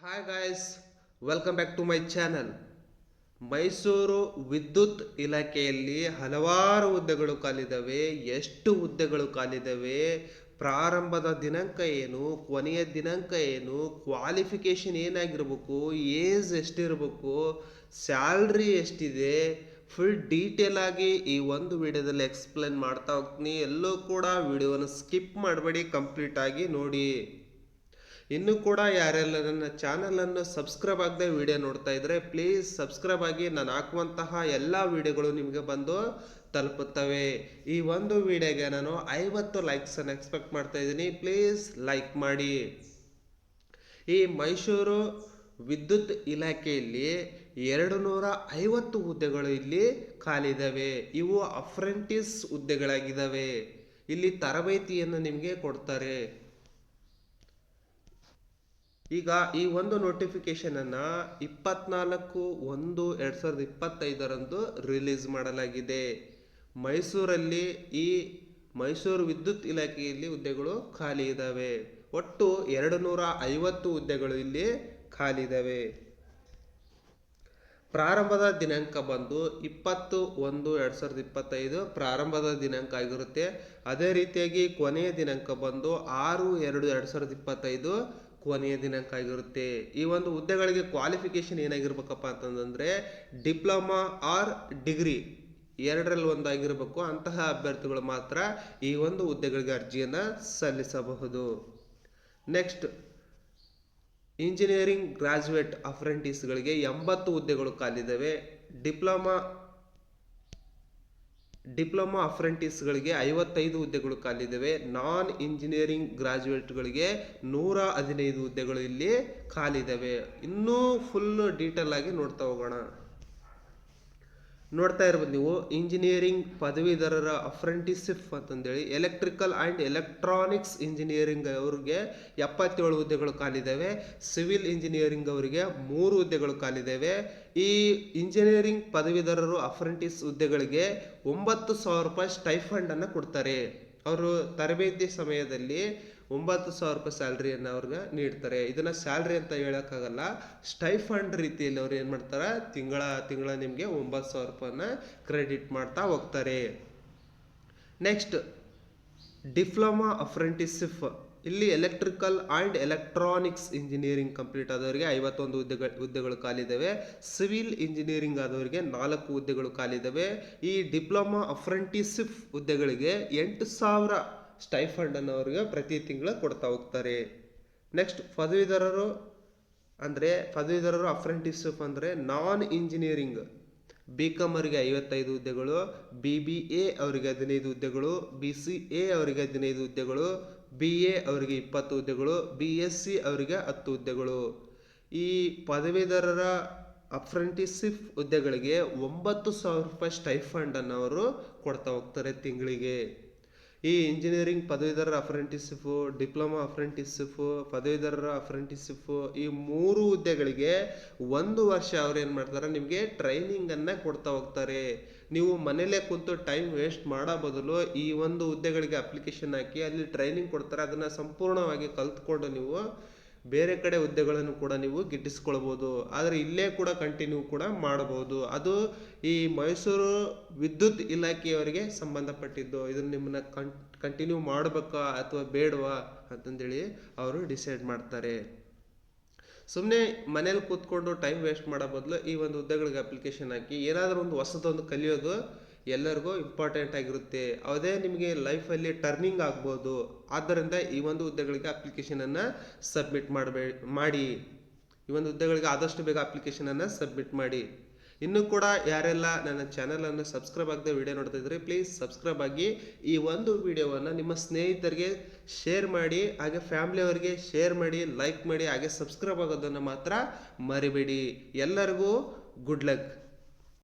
Hi guys welcome back to my channel Mysuru ವಿದ್ಯುತ್ ಇಲಾಖೆಯಲ್ಲಿ ಹಲವಾರು ಹುದ್ದೆಗಳು ಖಾಲಿದ್ದಾವೆ. ಎಷ್ಟು ಹುದ್ದೆಗಳು ಖಾಲಿದ್ದಾವೆ? ಪ್ರಾರಂಭದ ದಿನಾಂಕ ಏನು? ಕೊನೆಯ ದಿನಾಂಕ ಏನು? ಕ್ವಾಲಿಫಿಕೇಷನ್ ಏನಾಗಿರ್ಬೇಕು? ಏಜ್ ಎಷ್ಟಿರಬೇಕು? ಸ್ಯಾಲ್ರಿ ಎಷ್ಟಿದೆ? ಫುಲ್ ಡೀಟೇಲ್ ಆಗಿ ಈ ಒಂದು ವಿಡಿಯೋದಲ್ಲಿ ಎಕ್ಸ್ಪ್ಲೇನ್ ಮಾಡ್ತಾ ಹೋಗ್ತೀನಿ. ಎಲ್ಲೂ ಕೂಡ ವಿಡಿಯೋನ ಸ್ಕಿಪ್ ಮಾಡಬೇಡಿ ಕಂಪ್ಲೀಟ್ ಆಗಿ ನೋಡಿ. ಇನ್ನು ಕೂಡ ಯಾರೆಲ್ಲ ನನ್ನ ಚಾನಲನ್ನು ಸಬ್ಸ್ಕ್ರೈಬ್ ಆಗದೆ ವಿಡಿಯೋ ನೋಡ್ತಾ ಇದ್ದರೆ ಪ್ಲೀಸ್ ಸಬ್ಸ್ಕ್ರೈಬ್ ಆಗಿ ನಾನು ಹಾಕುವಂತಹ ಎಲ್ಲ ವಿಡಿಯೋಗಳು ನಿಮಗೆ ಬಂದು ತಲುಪುತ್ತವೆ. ಈ ಒಂದು ವಿಡಿಯೋಗೆ ನಾನು ಐವತ್ತು ಲೈಕ್ಸನ್ನು ಎಕ್ಸ್ಪೆಕ್ಟ್ ಮಾಡ್ತಾ ಇದ್ದೀನಿ. ಪ್ಲೀಸ್ ಲೈಕ್ ಮಾಡಿ. ಈ ಮೈಸೂರು ವಿದ್ಯುತ್ ಇಲಾಖೆಯಲ್ಲಿ ಎರಡು ನೂರ ಐವತ್ತು ಹುದ್ದೆಗಳು ಇಲ್ಲಿ ಖಾಲಿದಾವೆ ಇವು ಅಫ್ರೆಂಟಿಸ್ ಹುದ್ದೆಗಳಾಗಿದ್ದಾವೆ ಇಲ್ಲಿ ತರಬೇತಿಯನ್ನು ನಿಮಗೆ ಕೊಡ್ತಾರೆ. ಈಗ ಈ ಒಂದು ನೋಟಿಫಿಕೇಶನ್ ಅನ್ನ ಇಪ್ಪತ್ನಾಲ್ಕು ಒಂದು ಎರಡು ಸಾವಿರದ ಇಪ್ಪತ್ತೈದರಂದು ರಿಲೀಸ್ ಮಾಡಲಾಗಿದೆ. ಮೈಸೂರಲ್ಲಿ ಈ ಮೈಸೂರು ವಿದ್ಯುತ್ ಇಲಾಖೆಯಲ್ಲಿ ಹುದ್ದೆಗಳು ಖಾಲಿ ಇದ್ದಾವೆ ಒಟ್ಟು ಎರಡು ನೂರ ಐವತ್ತು ಹುದ್ದೆಗಳು ಇಲ್ಲಿ ಖಾಲಿ ಇದ್ದಾವೆ ಪ್ರಾರಂಭದ ದಿನಾಂಕ ಬಂದು ಇಪ್ಪತ್ತು ಒಂದು ಎರಡು ಸಾವಿರದ ಇಪ್ಪತ್ತೈದು ಪ್ರಾರಂಭದ ದಿನಾಂಕ ಆಗಿರುತ್ತೆ. ಅದೇ ರೀತಿಯಾಗಿ ಕೊನೆಯ ದಿನಾಂಕ ಬಂದು ಆರು ಎರಡು ಎರಡು ಸಾವಿರದ ಇಪ್ಪತ್ತೈದು ಕೊನೆಯ ದಿನಾಂಕ ಆಗಿರುತ್ತೆ. ಈ ಒಂದು ಹುದ್ದೆಗಳಿಗೆ ಕ್ವಾಲಿಫಿಕೇಶನ್ ಏನಾಗಿರ್ಬೇಕಪ್ಪ ಅಂತಂದ್ರೆ ಡಿಪ್ಲೊಮಾ ಆರ್ ಡಿಗ್ರಿ ಎರಡರಲ್ಲಿ ಒಂದಾಗಿರಬೇಕು ಅಂತಹ ಅಭ್ಯರ್ಥಿಗಳು ಮಾತ್ರ ಈ ಒಂದು ಹುದ್ದೆಗಳಿಗೆ ಅರ್ಜಿಯನ್ನು ಸಲ್ಲಿಸಬಹುದು. ನೆಕ್ಸ್ಟ್ ಇಂಜಿನಿಯರಿಂಗ್ ಗ್ರಾಜುಯೇಟ್ ಅಪ್ರೆಂಟಿಸ್ಗಳಿಗೆ ಎಂಬತ್ತು ಹುದ್ದೆಗಳು ಕಾಲಿದ್ದಾವೆ ಡಿಪ್ಲೊಮಾ ಡಿಪ್ಲೊಮಾ ಅಪ್ರೆಂಟಿಸ್ಗಳಿಗೆ ಐವತ್ತೈದು ಹುದ್ದೆಗಳು ಖಾಲಿದ್ದಾವೆ ನಾನ್ ಇಂಜಿನಿಯರಿಂಗ್ ಗ್ರಾಜುಯೇಟ್ಗಳಿಗೆ ನೂರ ಹದಿನೈದು ಹುದ್ದೆಗಳು ಇಲ್ಲಿ ಖಾಲಿದ್ದಾವೆ ಇನ್ನೂ ಫುಲ್ ಡೀಟೇಲ್ ಆಗಿ ನೋಡ್ತಾ ಹೋಗೋಣ. ನೋಡ್ತಾ ಇರ್ಬೋದು ನೀವು. ಇಂಜಿನಿಯರಿಂಗ್ ಪದವೀಧರರ ಅಪ್ರೆಂಟಿಸ್ಶಿಪ್ ಅಂತಂದೇಳಿ ಎಲೆಕ್ಟ್ರಿಕಲ್ ಆ್ಯಂಡ್ ಎಲೆಕ್ಟ್ರಾನಿಕ್ಸ್ ಇಂಜಿನಿಯರಿಂಗ್ ಅವರಿಗೆ ಎಪ್ಪತ್ತೇಳು ಹುದ್ದೆಗಳು ಕಾಲಿದ್ದಾವೆ ಸಿವಿಲ್ ಇಂಜಿನಿಯರಿಂಗ್ ಅವರಿಗೆ ಮೂರು ಹುದ್ದೆಗಳು ಕಾಲಿದ್ದಾವೆ ಈ ಇಂಜಿನಿಯರಿಂಗ್ ಪದವೀಧರರು ಅಪ್ರೆಂಟಿಸ್ ಹುದ್ದೆಗಳಿಗೆ ಒಂಬತ್ತು ಸಾವಿರ ರೂಪಾಯಿ ಸ್ಟೈಫಂಡನ್ನು ಕೊಡ್ತಾರೆ. ಅವರು ತರಬೇತಿ ಸಮಯದಲ್ಲಿ ಒಂಬತ್ತು ಸಾವಿರ ರೂಪಾಯಿ ಸ್ಯಾಲ್ರಿಯನ್ನು ಅವ್ರಿಗೆ ನೀಡ್ತಾರೆ. ಇದನ್ನು ಸ್ಯಾಲ್ರಿ ಅಂತ ಹೇಳೋಕ್ಕಾಗಲ್ಲ, ಸ್ಟೈಫಂಡ್ ರೀತಿಯಲ್ಲಿ ಅವ್ರು ಏನು ಮಾಡ್ತಾರೆ, ತಿಂಗಳ ತಿಂಗಳ ನಿಮಗೆ ಒಂಬತ್ತು ಸಾವಿರ ರೂಪಾಯಿನ ಕ್ರೆಡಿಟ್ ಮಾಡ್ತಾ ಹೋಗ್ತಾರೆ. ನೆಕ್ಸ್ಟ್, ಡಿಪ್ಲೊಮಾ ಅಪ್ರೆಂಟಿಸ್ಶಿಪ್ ಇಲ್ಲಿ electrical and electronics engineering complete ಆದವರಿಗೆ ಐವತ್ತೊಂದು ಹುದ್ದೆಗಳು ಹುದ್ದೆಗಳು ಖಾಲಿದ್ದಾವೆ ಸಿವಿಲ್ ಇಂಜಿನಿಯರಿಂಗ್ ಆದವರಿಗೆ ನಾಲ್ಕು ಹುದ್ದೆಗಳು ಖಾಲಿದ್ದಾವೆ ಈ ಡಿಪ್ಲೊಮಾ ಅಫ್ರೆಂಟಿಸಿಫ್ ಹುದ್ದೆಗಳಿಗೆ ಎಂಟು ಸಾವಿರ ಸ್ಟೈಫಂಡನ್ನು ಅವರಿಗೆ ಪ್ರತಿ ತಿಂಗಳು ಕೊಡ್ತಾ ಹೋಗ್ತಾರೆ. ನೆಕ್ಸ್ಟ್ ಪದವೀಧರರು ಅಂದರೆ ಪದವೀಧರರು ಅಫ್ರೆಂಟಿಸಿಫ್ ಅಂದರೆ ನಾನ್ ಇಂಜಿನಿಯರಿಂಗ್ ಬಿ ಕಾಮ್ ಅವರಿಗೆ ಐವತ್ತೈದು ಹುದ್ದೆಗಳು ಬಿ ಬಿ ಎ ಅವರಿಗೆ ಹದಿನೈದು ಹುದ್ದೆಗಳು ಬಿ ಸಿ ಎ ಅವರಿಗೆ ಹದಿನೈದು ಹುದ್ದೆಗಳು ಬಿ ಎ ಅವರಿಗೆ ಇಪ್ಪತ್ತು ಹುದ್ದೆಗಳು ಬಿ ಎಸ್ ಸಿ ಅವರಿಗೆ ಹತ್ತು ಹುದ್ದೆಗಳು. ಈ ಪದವೀಧರರ ಅಪ್ರೆಂಟಿಸ್ಶಿಪ್ ಹುದ್ದೆಗಳಿಗೆ ಒಂಬತ್ತು ಸಾವಿರ ರೂಪಾಯಿ ಸ್ಟೈಫಂಡನ್ನು ಅವರು ಕೊಡ್ತಾ ಹೋಗ್ತಾರೆ ತಿಂಗಳಿಗೆ. ಈ ಇಂಜಿನಿಯರಿಂಗ್ ಪದವೀಧರರ ಅಪ್ರೆಂಟಿಸ್ಶಿಪ್ ಡಿಪ್ಲೊಮಾ ಅಪ್ರೆಂಟಿಸ್ಶಿಪ್ ಪದವೀಧರರ ಅಫ್ರೆಂಟಿಸಿಫು ಈ ಮೂರು ಹುದ್ದೆಗಳಿಗೆ ಒಂದು ವರ್ಷ ಅವ್ರು ಏನು ಮಾಡ್ತಾರೆ? ನಿಮಗೆ ಟ್ರೈನಿಂಗನ್ನು ಕೊಡ್ತಾ ಹೋಗ್ತಾರೆ. ನೀವು ಮನೇಲೇ ಕುಂತು ಟೈಮ್ ವೇಸ್ಟ್ ಮಾಡೋ ಬದಲು ಈ ಒಂದು ಹುದ್ದೆಗಳಿಗೆ ಅಪ್ಲಿಕೇಶನ್ ಹಾಕಿ ಅಲ್ಲಿ ಟ್ರೈನಿಂಗ್ ಕೊಡ್ತಾರೆ. ಅದನ್ನು ಸಂಪೂರ್ಣವಾಗಿ ಕಲ್ತ್ಕೊಂಡು ನೀವು ಬೇರೆ ಕಡೆ ಹುದ್ದೆಗಳನ್ನು ಕೂಡ ನೀವು ಗಿಟ್ಟಿಸ್ಕೊಳ್ಬೋದು. ಆದರೆ ಇಲ್ಲೇ ಕೂಡ ಕಂಟಿನ್ಯೂ ಕೂಡ ಮಾಡಬಹುದು. ಅದು ಈ ಮೈಸೂರು ವಿದ್ಯುತ್ ಇಲಾಖೆಯವರಿಗೆ ಸಂಬಂಧಪಟ್ಟಿದ್ದು. ಇದನ್ನು ನಿಮ್ಮನ್ನ ಕಂ ಕಂಟಿನ್ಯೂ ಮಾಡಬೇಕಾ ಅಥವಾ ಬೇಡವಾ ಅಂತಂದೇಳಿ ಅವರು ಡಿಸೈಡ್ ಮಾಡ್ತಾರೆ. ಸುಮ್ಮನೆ ಮನೇಲಿ ಕೂತ್ಕೊಂಡು ಟೈಮ್ ವೇಸ್ಟ್ ಮಾಡೋ ಬದಲು ಈ ಒಂದು ಹುದ್ದೆಗಳಿಗೆ ಅಪ್ಲಿಕೇಶನ್ ಹಾಕಿ ಏನಾದರೂ ಒಂದು ಹೊಸದೊಂದು ಕಲಿಯೋದು ಎಲ್ಲರಿಗೂ ಇಂಪಾರ್ಟೆಂಟ್ ಆಗಿರುತ್ತೆ. ಅದೇ ನಿಮಗೆ ಲೈಫಲ್ಲಿ ಟರ್ನಿಂಗ್ ಆಗ್ಬೋದು. ಆದ್ದರಿಂದ ಈ ಒಂದು ಹುದ್ದೆಗಳಿಗೆ ಅಪ್ಲಿಕೇಶನನ್ನು ಸಬ್ಮಿಟ್ ಮಾಡಬೇ, ಮಾಡಿ. ಈ ಒಂದು ಹುದ್ದೆಗಳಿಗೆ ಆದಷ್ಟು ಬೇಗ ಅಪ್ಲಿಕೇಶನನ್ನು ಸಬ್ಮಿಟ್ ಮಾಡಿ. ಇನ್ನೂ ಕೂಡ ಯಾರೆಲ್ಲ ನನ್ನ ಚಾನಲನ್ನು ಸಬ್ಸ್ಕ್ರೈಬ್ ಆಗದೆ ವಿಡಿಯೋ ನೋಡ್ತಾ ಇದ್ದರೆ ಪ್ಲೀಸ್ ಸಬ್ಸ್ಕ್ರೈಬ್ ಆಗಿ ಈ ಒಂದು ವಿಡಿಯೋವನ್ನು ನಿಮ್ಮ ಸ್ನೇಹಿತರಿಗೆ ಶೇರ್ ಮಾಡಿ, ಹಾಗೆ ಫ್ಯಾಮಿಲಿಯವರಿಗೆ ಶೇರ್ ಮಾಡಿ ಲೈಕ್ ಮಾಡಿ, ಹಾಗೆ ಸಬ್ಸ್ಕ್ರೈಬ್ ಆಗೋದನ್ನು ಮಾತ್ರ ಮರಿಬೇಡಿ. ಎಲ್ಲರಿಗೂ ಗುಡ್ ಲಕ್